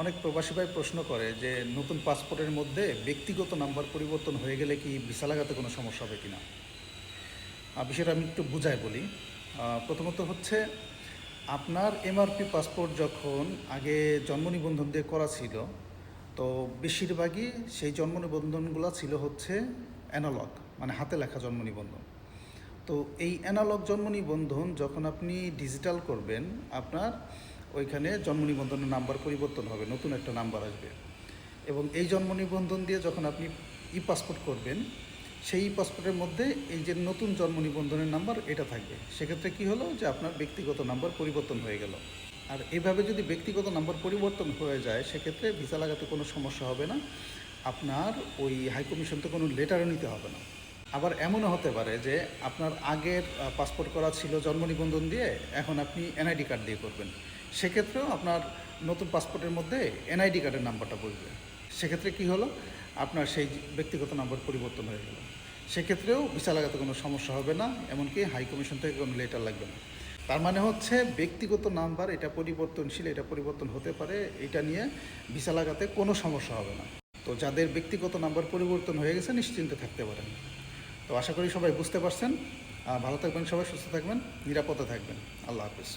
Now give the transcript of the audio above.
অনেক প্রবাসী ভাই প্রশ্ন করে যে নতুন পাসপোর্টের মধ্যে ব্যক্তিগত নাম্বার পরিবর্তন হয়ে গেলে কি ভিসা লাগাতে কোনো সমস্যা হবে কিনা? আহ, বিষয়টা আমি একটু বুঝাই বলি। প্রথমত হচ্ছে আপনার এমআরপি পাসপোর্ট যখন আগে জন্ম নিবন্ধন দিয়ে করা ছিল তো বেশিরভাগই সেই জন্ম নিবন্ধনগুলো ছিল হচ্ছে অ্যানালগ মানে হাতে লেখা জন্ম নিবন্ধন। তো এই অ্যানালগ জন্ম নিবন্ধন যখন আপনি ডিজিটাল করবেন আপনার ওইখানে জন্ম নিবন্ধনের নাম্বার পরিবর্তন হবে, নতুন একটা নাম্বার আসবে। এবং এই জন্ম নিবন্ধন দিয়ে যখন আপনি ই পাসপোর্ট করবেন, সেই পাসপোর্টের মধ্যে এই যে নতুন জন্ম নিবন্ধনের নাম্বার, এটা থাকবে। সেক্ষেত্রে কি হলো যে আপনার ব্যক্তিগত নাম্বার পরিবর্তন হয়ে গেল। আর এভাবে যদি ব্যক্তিগত নাম্বার পরিবর্তন হয়ে যায়, সেক্ষেত্রে ভিসা লাগাতে কোনো সমস্যা হবে না। আপনার ওই হাইকমিশন তো কোনো লেটারও নিতে হবে না। আবার এমনও হতে পারে যে আপনার আগের পাসপোর্ট করা ছিল জন্ম নিবন্ধন দিয়ে, এখন আপনি এনআইডি কার্ড দিয়ে করবেন। সেক্ষেত্রেও আপনার নতুন পাসপোর্টের মধ্যে এনআইডি কার্ডের নাম্বারটা বসবে সেক্ষেত্রে কি হলো? আপনার সেই ব্যক্তিগত নাম্বার পরিবর্তন হয়ে গেল। সেক্ষেত্রেও ভিসা লাগাতে কোনো সমস্যা হবে না, এমনকি হাই কমিশন থেকে কোনো লেটার লাগবে না। তার মানে হচ্ছে ব্যক্তিগত নাম্বার, এটা পরিবর্তনশীল, এটা পরিবর্তন হতে পারে, এটা নিয়ে ভিসা লাগাতে কোনো সমস্যা হবে না। তো যাদের ব্যক্তিগত নাম্বার পরিবর্তন হয়ে গেছে, নিশ্চিন্তে থাকতে পারেন। তো আশা করি সবাই বুঝতে পারছেন। ভালো থাকবেন সবাই, সুস্থ থাকবেন, নিরাপদে থাকবেন। আল্লাহ হাফিজ।